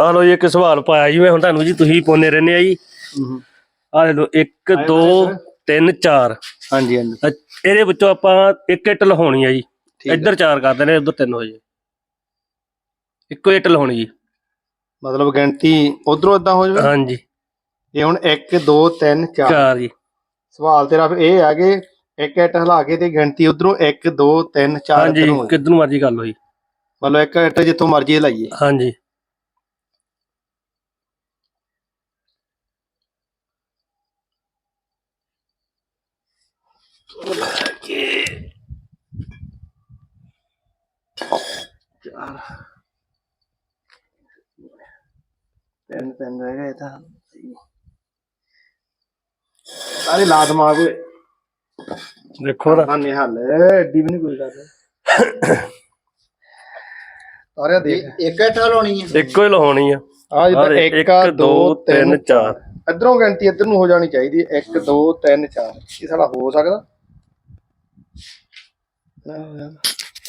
ਆ ਲੋ ਜੀ ਇੱਕ ਸਵਾਲ ਪਾਇਆ ਜੀ ਮੈਂ ਹੁਣ ਤੁਹਾਨੂੰ ਜੀ ਤੁਸੀਂ ਪਾਉਂਦੇ ਰਹਿੰਦੇ ਆ ਜੀ। ਆ ਲੈ ਲੋ 1 2 3 4 ਹਾਂਜੀ ਹਾਂਜੀ। ਇਹਦੇ ਵਿੱਚੋਂ ਆਪਾਂ ਇੱਕ ਇੱਟ ਲਹਾਉਣੀ ਆ ਜੀ। ਇੱਧਰ ਚਾਰ ਕਰਦੇ ਨੇ ਉੱਧਰ ਤਿੰਨ ਹੋ ਜੇ। ਇੱਕੋ ਇੱਟ ਲਹਾਉਣੀ ਜੀ। ਮਤਲਬ ਗਿਣਤੀ ਉਧਰੋਂ ਇਦਾਂ ਹੋ ਜਾਵੇ? ਹਾਂਜੀ। ਇਹ ਹੁਣ 1 2 3 4 ਚਾਰ ਜੀ। ਸਵਾਲ ਤੇਰਾ ਫਿਰ ਇਹ ਆ ਕਿ ਇੱਕ ਇੱਟ ਹਿਲਾ ਕੇ ਤੇ ਗਿਣਤੀ ਉਧਰੋਂ 1 2 3 4 ਹਾਂਜੀ ਕਿੱਧਰ ਨੂੰ ਮਰਜ਼ੀ ਕਰ ਲਓ ਜੀ। ਮਤਲਬ ਇੱਕ ਇੱਟ ਜਿੱਥੋਂ ਮਰਜ਼ੀ ਹਿਲਾਈਏ ਹਾਂਜੀ। ਤਿੰਨ ਤਿੰਨ ਰਹਿ ਗਏ ਤਾਂ ਸਾਰੇ ਲਾ ਦਿਮਾਗ ਓਏ ਦੇਖੋ ਨਾ ਹਾਂ ਨਿਹਾਲ ਐਡੀ ਵੀ ਨਹੀਂ ਕੋਈ ਗੱਲ। ਸਾਰੇ ਦੇਖ। ਇੱਕ ਇੱਟ ਲਾਉਣੀ ਹੈ ਇੱਕੋ ਹੀ ਲਹਾਉਣੀ ਆ। ਆ ਜਿੱਦਾਂ 1 2 3 4 ਇਧਰੋਂ ਗਿਣਤੀ ਇਧਰ ਨੂੰ ਹੋ ਜਾਣੀ ਚਾਹੀਦੀ 1 2 3 4 ਇਹ ਸਾਡਾ ਹੋ ਸਕਦਾ।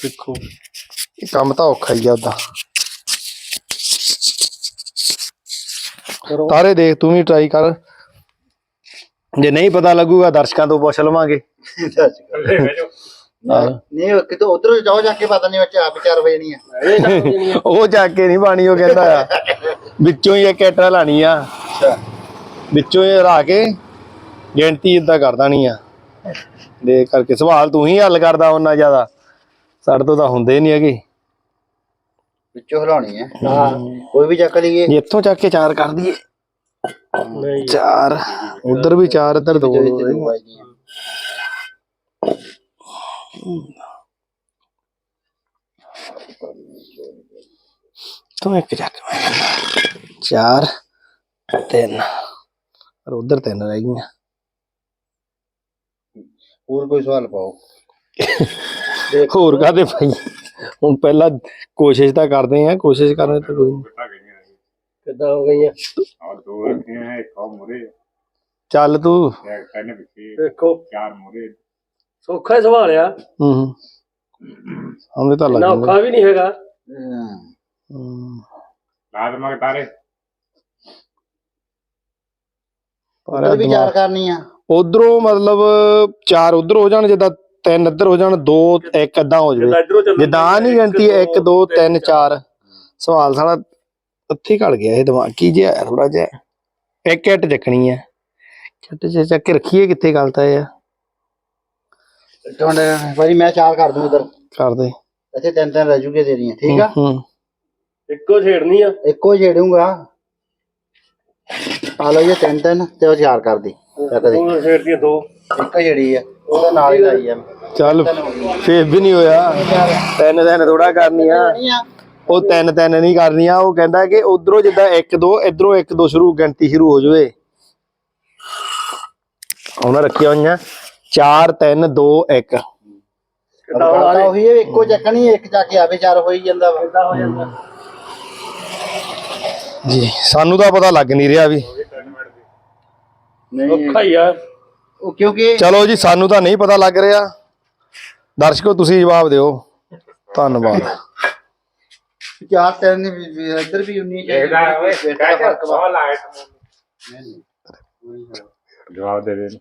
ਦੇਖੋ ਇਹ ਕੰਮ ਤਾਂ ਔਖਾ ਹੀ ਆ ਉਦਾਂ ਤਾਰੇ ਦੇਖ ਤੂੰ ਵੀ ਟਰਾਈ ਕਰ। ਜੇ ਨਹੀਂ ਪਤਾ ਲੱਗੂਗਾ ਦਰਸ਼ਕਾਂ ਤੋਂ ਪੁੱਛ ਲਵਾਂਗੇ। ਨਹੀਂ ਕਿਤੇ ਉਧਰੋਂ ਜਾਓ ਜਾ ਕੇ ਪਤਾ ਨਹੀਂ ਵਿੱਚ ਆਪ ਚਾਰ ਵਜੇ ਨਹੀਂ ਉਹ ਜਾ ਕੇ ਨਹੀਂ ਬਾਣੀ ਉਹ ਕਹਿੰਦਾ ਆ ਵਿੱਚੋਂ ਹੀ ਇੱਕ ਐਟਾ ਲਾਣੀ ਆ ਵਿੱਚੋਂ ਹੀ ਹਰਾ ਕੇ ਗਿਣਤੀ ਇਦਾਂ ਕਰਦਾ ਨਹੀਂ ਆ। ਦੇ ਕਰਕੇ ਸਵਾਲ ਤੂੰ ਹੀ ਹੱਲ ਕਰਦਾ ਉਹਨਾਂ ਜ਼ਿਆਦਾ। ਸਾਡੇ ਤੋਂ ਤਾਂ ਹੁੰਦੇ ਨਹੀਂ ਹੈਗੇ। ਵਿੱਚੋਂ ਹਿਲਾਉਣੀ ਹੈ। ਹਾਂ। ਕੋਈ ਵੀ ਚੱਕ ਲਈਏ। ਜੇ ਇੱਥੋਂ ਚੱਕ ਕੇ ਚਾਰ ਕਰ ਦਈਏ। ਨਹੀਂ। ਚਾਰ। ਉਧਰ ਵੀ ਚਾਰ ਇੱਧਰ ਦੋ। ਤੂੰ ਇੱਕ ਚੱਕ। ਚਾਰ ਤਿੰਨ। ਪਰ ਉਧਰ ਤਿੰਨ ਰਹਿ ਗਈਆਂ। ਹੋਰ ਕੋਈ ਸਵਾਲ ਪਾਓ। ਹੋਰ ਕਾਦੇ ਭਾਈ? ਹੁਣ ਪਹਿਲਾਂ ਕੋਸ਼ਿਸ਼ ਤਾਂ ਕਰਦੇ ਆ ਕੋਸ਼ਿਸ਼ ਕਰਨ ਤਾਂ ਕੋਈ ਕਿੱਦਾਂ ਹੋ ਗਈਆਂ? ਔਰ ਦੋ ਰੱਖੀਆਂ ਹੈ ਇੱਕ ਮੁਰੇ ਚੱਲ ਤੂੰ। ਦੇਖੋ। ਚਾਰ ਮੁਰੇ ਸੌਖਾ ਸਵਾਲ ਹੂੰ ਹੂੰ। ਹਮਨੇ ਤਾਂ ਲੱਗਦਾ। ਔਖਾ ਵੀ ਨਹੀਂ ਹੈਗਾ। ਹੂੰ। ਰਾਤ ਮਗ ਤਾਰੇ ਪਰ ਵਿਚਾਰ ਕਰਨੀ ਆ। ਉਧਰੋਂ ਮਤਲਬ ਚਾਰ ਉਧਰ ਹੋ ਜਾਣ ਜਿੱਦਾਂ ਤਿੰਨ ਇੱਧਰ ਹੋ ਜਾਣ ਦੋ ਇੱਕ ਅੱਧਾ ਹੋ ਜਾਵੇ। ਜਿੱਦਾਂ ਨਹੀਂ ਗਿਣਤੀ 1 2 3 4 ਸਵਾਲ ਸਾਲਾ ਉੱਥੇ ਘੜ ਗਿਆ ਇਹ ਦਿਮਾਗੀ। ਜਿਹਾ ਥੋੜਾ ਜਿਹਾ? ਇੱਕ ਇੱਟ ਚੱਕਣੀ ਹੈ। ਛੱਟ ਚ ਚੱਕ ਕੇ ਰੱਖੀਏ ਕਿੱਥੇ ਗੱਲ ਤਾਂ ਇਹ ਤੁਹਾਡੇ ਭਾਜੀ ਮੈਂ ਚਾਰ ਕਰ ਦੂੰ ਉਧਰ ਕਰਦੇ ਇੱਥੇ ਤਿੰਨ ਤਿੰਨ ਰਹਿ ਜੂਗੇ ਤੇਰੀਆਂ ਠੀਕ ਆ? ਹੂੰ ਇੱਕੋ ਛੇੜਨੀ ਆ। ਇੱਕੋ ਛੇੜੂੰਗਾ। ਆ ਲਓ ਇਹ ਤਿੰਨ ਤਿੰਨ ਤੇ ਉਹ ਚਾਰ ਕਰ ਦੀ। ਚੱਕ ਦੇ ਛੇੜਦੀਆਂ ਦੋ। ਇੱਕ ਛੇੜੀ ਆ ਉਹਦਾ ਨਾਲ ਹੀ ਲਾਈ ਆ ਚੱਲ ਫੇਰ ਵੀ ਨਹੀਂ ਹੋਇਆ। ਤਿੰਨ ਦਿਨ ਥੋੜਾ ਕਰਨੀ ਆ। ਉਹ ਤਿੰਨ ਤਿੰਨ ਨਹੀਂ ਕਰਨੀਆਂ ਉਹ ਕਹਿੰਦਾ ਕਿ ਉਧਰੋਂ ਜਿੱਦਾਂ 1 2 ਇਧਰੋਂ 1 2 ਸ਼ੁਰੂ ਗਿਣਤੀ ਸ਼ੁਰੂ ਹੋ ਜਾਵੇ। ਉਹਨਾਂ ਰੱਖੀਆਂ ਹੋਈਆਂ। 4 3 2 1 ਕਿੱਦਾਂ ਉਹੀ ਹੈ, ਇੱਕੋ ਚੱਕਣੀ ਇੱਕ ਚੱਕ ਕੇ ਆਵੇ ਚਾਰ ਹੋਈ ਜਾਂਦਾ ਵਾ। ਹੋ ਜਾਂਦਾ? ਜੀ ਸਾਨੂੰ ਤਾਂ ਪਤਾ ਲੱਗ ਨਹੀਂ ਰਿਹਾ ਵੀ। ਔਖਾ ਹੀ ਆ। ਉਹ ਕਿਉਂਕਿ ਚਲੋ ਜੀ ਸਾਨੂੰ ਤਾਂ ਨਹੀਂ ਪਤਾ ਲੱਗ ਰਿਹਾ। ਦਰਸ਼ਕੋ ਤੁਸੀਂ ਜਵਾਬ ਦਿਓ। ਧੰਨਵਾਦ। ਚਾਰ ਤਿੰਨ ਨੇ ਵੀ- ਇੱਧਰ ਵੀ ਉਨੀ ਚਾਹੀਦੀ ਹੈ। ਇਹਦਾ ਓਏ, ਫ਼ਰਕ ਵਾ। ਨਹੀਂ ਨਹੀਂ। ਜਵਾਬ ਦੇ ਦੇ।